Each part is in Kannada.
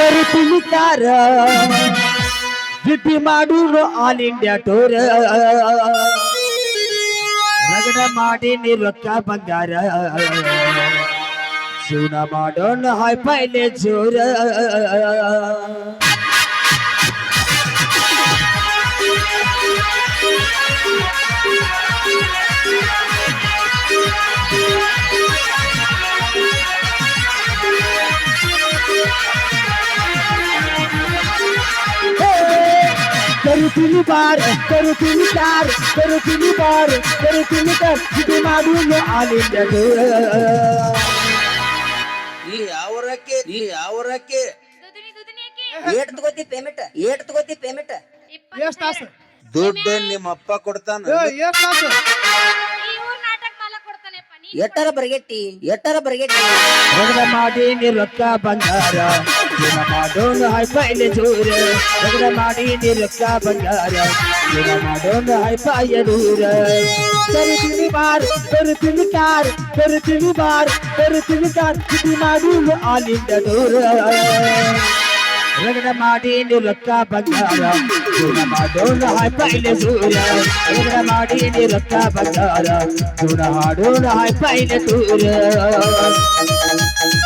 ಕರಿತೀನಿ ಕಾರ ಜಿಟಿ ಮಾಡೂರು ಆಲ್ ಇಂಡಿಯಾ ಟೂರ್ ರಗಡ ಮಾಡಿ ನೀ ರೊಕ್ಕ ಬಂಗಾರ. ಜೀವನ ಮಾಡೋಣ, ಹಾಯ್ ಪೈಲೆ ಜೋರ. करो तीनी बार करो तीनी चार करो तीनी बार करो तीनी चार जिसे मालूम है आने जगह ಬರಗೆಟ್ಟಿ ಎಟ್ಟರ ಬರಗೆಟ್ಟಿ. ರೊಕ್ಕ ಬಂದಾರ ಮಾಡೋನು ಹೈಪಾಯಿಲೆ ದೂರ ಜಗಳ ಮಾಡಿ ನಿರಕ್ಕ ಬಂಗಾರ ಜಗಳ ಮಾಡೋನು ಹೈಪಾಯ ದೂರ ತರುತ್ತೀನಿ ಬಾರ್ ತರುತ್ತೀನಿ ಕಾರ್ ತರುತ್ತೀನಿ ಬಾರ್ ತರುತ್ತೀನಿ ಕಾರ್ ಇದು ಮಾಡುವ ಅಲ್ಲಿಂದ ದೂರ ರಗಡ ಮಾಡಿ ನಿರಕ್ಕ ಬಂಗಾರ ಚೂಡ ಮಾಡೋಣ ಹೈಪಾಯಿಲೆ ಸೂರ್ಯ ರಗಡ ಮಾಡಿ ನಿರಕ್ಕ ಬಂಗಾರ ಚೂಡ ಹಾಡೋಣ ಹೈಪಾಯಿಲೆ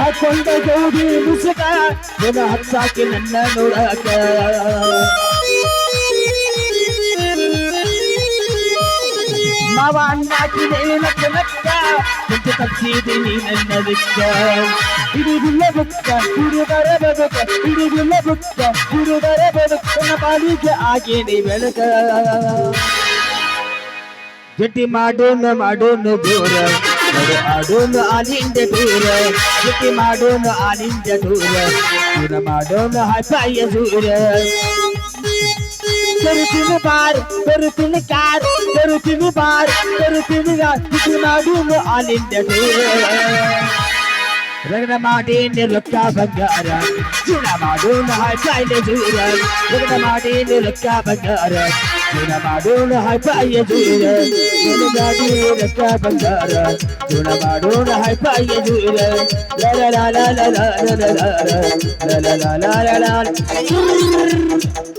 ಹಾಕೊಂಡ ಗೌಡಿ ಮುಸುಕ ನಿನ ಹತ್ತಾಕಿ ನನ್ನ ನೋಡಕ. ಮಾವ ಅಣ್ಣಾಕಿದೆ ನಕ್ಕ ನಕ್ಕ ತಪ್ಪಿದೆ ನೀ ನನ್ನ ದಿಕ್ಕ ಹಿಡಿದಿಲ್ಲ ಬುಕ್ಕ ಹುಡುಗರ ಬದುಕ ಹಿಡಿದಿಲ್ಲ ಬುಕ್ಕ ಹುಡುಗರ ಬದುಕ, ನನ್ನ ಪಾಲಿಗೆ ಆಗೇನಿ ಬೆಳಕ. ಜಟಿ ಮಾಡೋಣ ಮಾಡೋಣ ದೂರ. മാടും ആലിന്റെ ദൂര് കുട്ടി മാടും ആലിന്റെ ദൂര് കുട മാടും ഹൈപ്പായ ദൂര് തെരുത്തിന് പാർ തെരുത്തിന് കാർ തെരുത്തിന് പാർ തെരുത്തിന് കാർ കുട്ടി മാടും ആലിന്റെ ദൂര് രംഗമാടീന്റെ ലുക്ക ബംഗാരം ചില മാടും ഹൈപ്പായ ദൂര് രംഗമാടീന്റെ ലുക്ക ബംഗാരം ಗುಣಮಾಡೋಣ ಹೈಪಾಯ ಜೂರ ಗುಣಗಾಡಿ ರಸ್ತಾ ಬಂಗಾರ ಗುಣಮಾಡೋಣ ಹೈಪಾಯ ಜೂರ ಲಲ ಲಾಲ ಲಲ ಲಲ ಲಲ ಲಲ ಲಲ ಲಲ